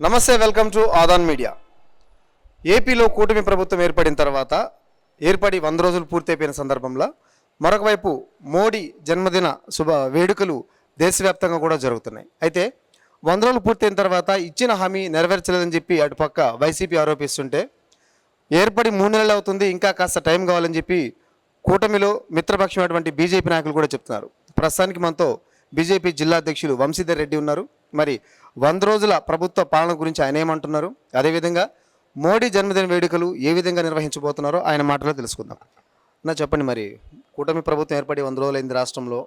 నమస్తే welcome to Aadan media. ఏపీలో కూటమి ప్రభుత్వం ఏర్పడిన తర్వాత ఏర్పడి వంద రోజులు పూర్తయిపోయిన సందర్భంలో మరొకవైపు మోడీ జన్మదిన శుభ వేడుకలు దేశవ్యాప్తంగా కూడా జరుగుతున్నాయి. అయితే వంద రోజులు పూర్తయిన తర్వాత ఇచ్చిన హామీ నెరవేర్చలేదని చెప్పి అటుపక్క వైసీపీ ఆరోపిస్తుంటే ఏర్పడి మూడు నెలలు అవుతుంది ఇంకా కాస్త టైం కావాలని చెప్పి కూటమిలో మిత్రపక్షమైనటువంటి బీజేపీ నాయకులు కూడా చెప్తున్నారు. ప్రస్తుతానికి మనతో బీజేపీ జిల్లా అధ్యక్షులు వంశీధర్ రెడ్డి ఉన్నారు. మరి వంద రోజుల ప్రభుత్వ పాలన గురించి ఆయన ఏమంటున్నారు? అదేవిధంగా మోడీ జన్మదిన వేడుకలు ఏ విధంగా నిర్వహించబోతున్నారో ఆయన మాటలో తెలుసుకుందాం. నా చెప్పండి మరి కూటమి ప్రభుత్వం ఏర్పడి వంద రోజులైంది రాష్ట్రంలో.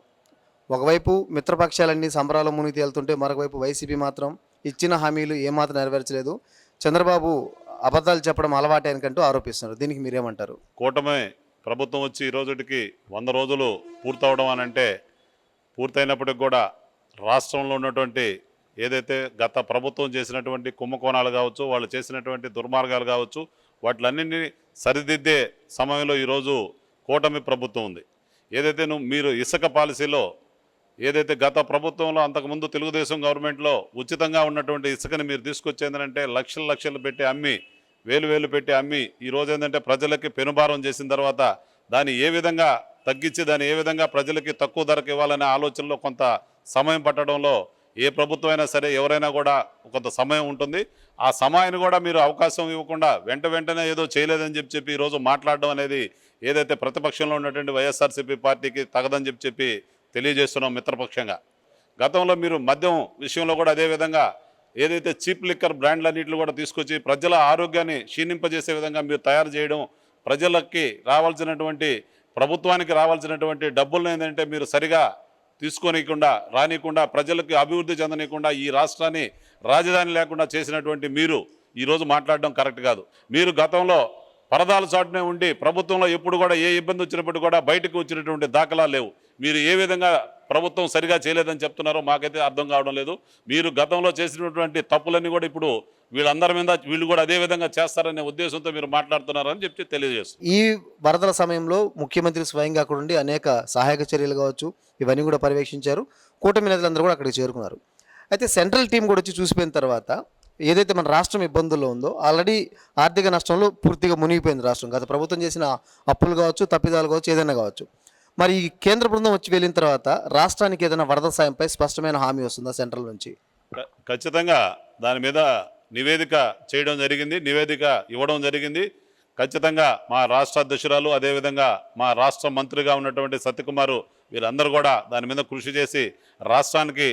ఒకవైపు మిత్రపక్షాలన్నీ సంబరాల మునిగి తేలుతుంటే మరొకవైపు వైసీపీ మాత్రం ఇచ్చిన హామీలు ఏమాత్రం నెరవేర్చలేదు. చంద్రబాబు అబద్ధాలు చెప్పడం అలవాటే అనుకంటూ ఆరోపిస్తున్నారు. దీనికి మీరేమంటారు? కూటమి ప్రభుత్వం వచ్చి ఈ రోజుటికి వంద రోజులు పూర్తవడం అని అంటే పూర్తయినప్పటికి కూడా రాష్ట్రంలో ఉన్నటువంటి ఏదైతే గత ప్రభుత్వం చేసినటువంటి కుంభకోణాలు కావచ్చు వాళ్ళు చేసినటువంటి దుర్మార్గాలు కావచ్చు వాటిలన్నింటినీ సరిదిద్దే సమయంలో ఈరోజు కూటమి ప్రభుత్వం ఉంది. ఏదైతే నువ్వు మీరు ఇసుక పాలసీలో ఏదైతే గత ప్రభుత్వంలో అంతకుముందు తెలుగుదేశం గవర్నమెంట్లో ఉచితంగా ఉన్నటువంటి ఇసుకని మీరు తీసుకొచ్చేందంటే లక్షలు లక్షలు పెట్టి అమ్మి వేలు వేలు పెట్టి అమ్మి ఈ రోజు ఏంటంటే ప్రజలకి పెనుభారం చేసిన తర్వాత దాన్ని ఏ విధంగా తగ్గించి దాన్ని ఏ విధంగా ప్రజలకి తక్కువ ధరకు ఇవ్వాలనే ఆలోచనలో కొంత సమయం పట్టడంలో ఏ ప్రభుత్వం అయినా సరే ఎవరైనా కూడా కొంత సమయం ఉంటుంది. ఆ సమయాన్ని కూడా మీరు అవకాశం ఇవ్వకుండా వెంట వెంటనే ఏదో చేయలేదని చెప్పి చెప్పి ఈరోజు మాట్లాడడం అనేది ఏదైతే ప్రతిపక్షంలో ఉన్నటువంటి వైఎస్ఆర్సీపీ పార్టీకి తగదని చెప్పి చెప్పి తెలియజేస్తున్నాం మిత్రపక్షంగా. గతంలో మీరు మద్యం విషయంలో కూడా అదే విధంగా ఏదైతే చీప్ లిక్కర్ బ్రాండ్లన్నింటిని కూడా తీసుకొచ్చి ప్రజల ఆరోగ్యాన్ని క్షీణింపజేసే విధంగా మీరు తయారు చేయడం ప్రజలకి రావాల్సినటువంటి ప్రభుత్వానికి రావాల్సినటువంటి డబ్బులను ఏంటంటే మీరు సరిగా తీసుకోనీయకుండా రానియకుండా ప్రజలకు అభివృద్ధి చెందనీయకుండా ఈ రాష్ట్రాన్ని రాజధాని లేకుండా చేసినటువంటి మీరు ఈరోజు మాట్లాడడం కరెక్ట్ కాదు. మీరు గతంలో పరదాల చాటునే ఉండి ప్రభుత్వంలో ఎప్పుడు కూడా ఏ ఇబ్బంది వచ్చినప్పుడు కూడా బయటకు వచ్చినటువంటి దాఖలాలు లేవు. మీరు ఏ విధంగా ప్రభుత్వం సరిగా చేయలేదని చెప్తున్నారో మాకైతే అర్థం కావడం లేదు. మీరు గతంలో చేసినటువంటి తప్పులన్నీ కూడా ఇప్పుడు వీళ్ళందరి మీద వీళ్ళు కూడా అదే విధంగా చేస్తారనే ఉద్దేశంతో మీరు మాట్లాడుతున్నారని చెప్పి తెలియజేస్తున్నారు ఈ వరదల సమయంలో ముఖ్యమంత్రి స్వయంగా అక్కడ ఉండి అనేక సహాయక చర్యలు కావచ్చు ఇవన్నీ కూడా పర్యవేక్షించారు. కూటమి నేతలందరూ కూడా అక్కడికి చేరుకున్నారు. అయితే సెంట్రల్ టీం కూడా వచ్చి చూసిపోయిన తర్వాత ఏదైతే మన రాష్ట్రం ఇబ్బందుల్లో ఉందో ఆల్రెడీ ఆర్థిక నష్టంలో పూర్తిగా మునిగిపోయింది రాష్ట్రం. గత ప్రభుత్వం చేసిన అప్పులు కావచ్చు తప్పిదాలు కావచ్చు ఏదైనా కావచ్చు. మరి ఈ కేంద్ర బృందం వచ్చి వెళ్ళిన తర్వాత రాష్ట్రానికి ఏదైనా వరద సాయంపై స్పష్టమైన హామీ వస్తుందా సెంట్రల్ నుంచి? ఖచ్చితంగా దాని మీద నివేదిక చేయడం జరిగింది నివేదిక ఇవ్వడం జరిగింది. ఖచ్చితంగా మా రాష్ట్ర అధ్యక్షురాలు అదేవిధంగా మా రాష్ట్ర మంత్రిగా ఉన్నటువంటి సత్యకుమారు వీరందరూ కూడా దాని మీద కృషి చేసి రాష్ట్రానికి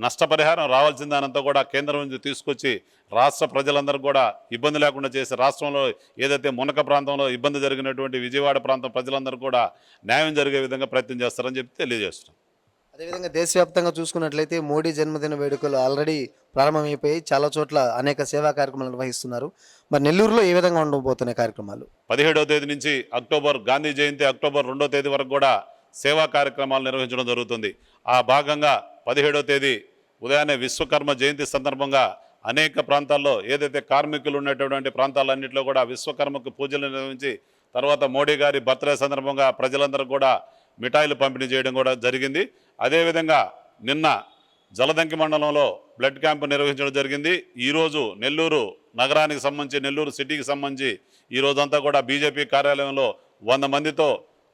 నష్టపరిహారం రావాల్సిన దానంతా కూడా కేంద్రం నుంచి తీసుకొచ్చి రాష్ట్ర ప్రజలందరూ కూడా ఇబ్బంది లేకుండా చేసి రాష్ట్రంలో ఏదైతే మునక ప్రాంతంలో ఇబ్బంది జరిగినటువంటి విజయవాడ ప్రాంతం ప్రజలందరూ కూడా న్యాయం జరిగే విధంగా ప్రయత్నం చేస్తారని చెప్పి తెలియజేస్తున్నాం. అదేవిధంగా దేశవ్యాప్తంగా చూసుకున్నట్లయితే మోడీ జన్మదిన వేడుకలు ఆల్రెడీ ప్రారంభమైపోయి చాలా చోట్ల అనేక సేవా కార్యక్రమాలు నిర్వహిస్తున్నారు. మరి నెల్లూరులో ఏ విధంగా ఉండబోతున్నాయి కార్యక్రమాలు? పదిహేడవ తేదీ నుంచి అక్టోబర్ గాంధీ జయంతి అక్టోబర్ రెండో తేదీ వరకు కూడా సేవా కార్యక్రమాలు నిర్వహించడం జరుగుతుంది. ఆ భాగంగా పదిహేడవ తేదీ ఉదయాన్నే విశ్వకర్మ జయంతి సందర్భంగా అనేక ప్రాంతాల్లో ఏదైతే కార్మికులు ఉన్నటువంటి ప్రాంతాలన్నింటిలో కూడా విశ్వకర్మకు పూజలు నిర్వహించి తర్వాత మోడీ గారి బర్త్డే సందర్భంగా ప్రజలందరూ కూడా మిఠాయిలు పంపిణీ చేయడం కూడా జరిగింది. అదేవిధంగా నిన్న జలదంకి మండలంలో బ్లడ్ క్యాంప్ నిర్వహించడం జరిగింది. ఈరోజు నెల్లూరు నగరానికి సంబంధించి నెల్లూరు సిటీకి సంబంధించి ఈ రోజంతా కూడా బీజేపీ కార్యాలయంలో వంద మందితో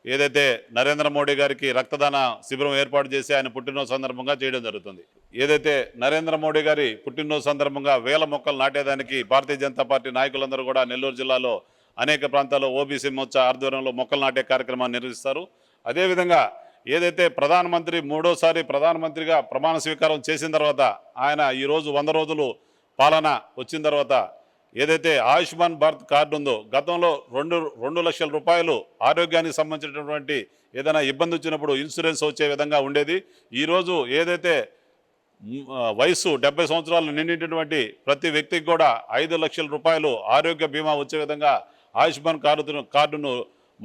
ఏదైతే నరేంద్ర మోడీ గారికి రక్తదాన శిబిరం ఏర్పాటు చేసి ఆయన పుట్టినరోజు సందర్భంగా చేయడం జరుగుతుంది. ఏదైతే నరేంద్ర మోడీ గారి పుట్టినరోజు సందర్భంగా వేల మొక్కలు నాటేదానికి భారతీయ జనతా పార్టీ నాయకులందరూ కూడా నెల్లూరు జిల్లాలో అనేక ప్రాంతాల్లో ఓబీసీ మోర్చా ఆధ్వర్యంలో మొక్కలు నాటే కార్యక్రమాన్ని నిర్వహిస్తారు. అదేవిధంగా ఏదైతే ప్రధానమంత్రి మూడోసారి ప్రధానమంత్రిగా ప్రమాణ స్వీకారం చేసిన తర్వాత ఆయన ఈరోజు వంద రోజులు పాలన వచ్చిన తర్వాత ఏదైతే ఆయుష్మాన్ భారత్ కార్డు ఉందో గతంలో రెండు రెండు లక్షల రూపాయలు ఆరోగ్యానికి సంబంధించినటువంటి ఏదైనా ఇబ్బంది వచ్చినప్పుడు ఇన్సూరెన్స్ వచ్చే విధంగా ఉండేది. ఈరోజు ఏదైతే వయసు డెబ్బై సంవత్సరాలు నిండినటువంటి ప్రతి వ్యక్తికి కూడా ఐదు లక్షల రూపాయలు ఆరోగ్య బీమా వచ్చే విధంగా ఆయుష్మాన్ కార్డు కార్డును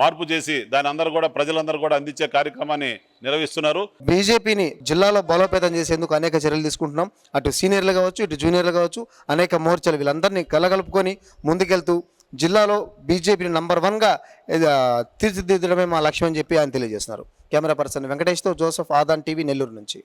మార్పు చేసి దాని అందరూ కూడా ప్రజలందరూ కూడా అందించే కార్యక్రమాన్ని నిర్వహిస్తున్నారు. బీజేపీని జిల్లాలో బలోపేతం చేసేందుకు అనేక చర్యలు తీసుకుంటున్నాం. అటు సీనియర్లు కావచ్చు ఇటు జూనియర్లు కావచ్చు అనేక మోర్చలు వీళ్ళందరినీ కలగలుపుకొని ముందుకెళ్తూ జిల్లాలో బీజేపీని నంబర్ వన్గా తీర్చిదిద్దడమే మా లక్ష్యం అని చెప్పి ఆయన తెలియజేస్తున్నారు. కెమెరా పర్సన్ వెంకటేష్తో జోసఫ్ ఆదాన్ టీవీ నెల్లూరు నుంచి.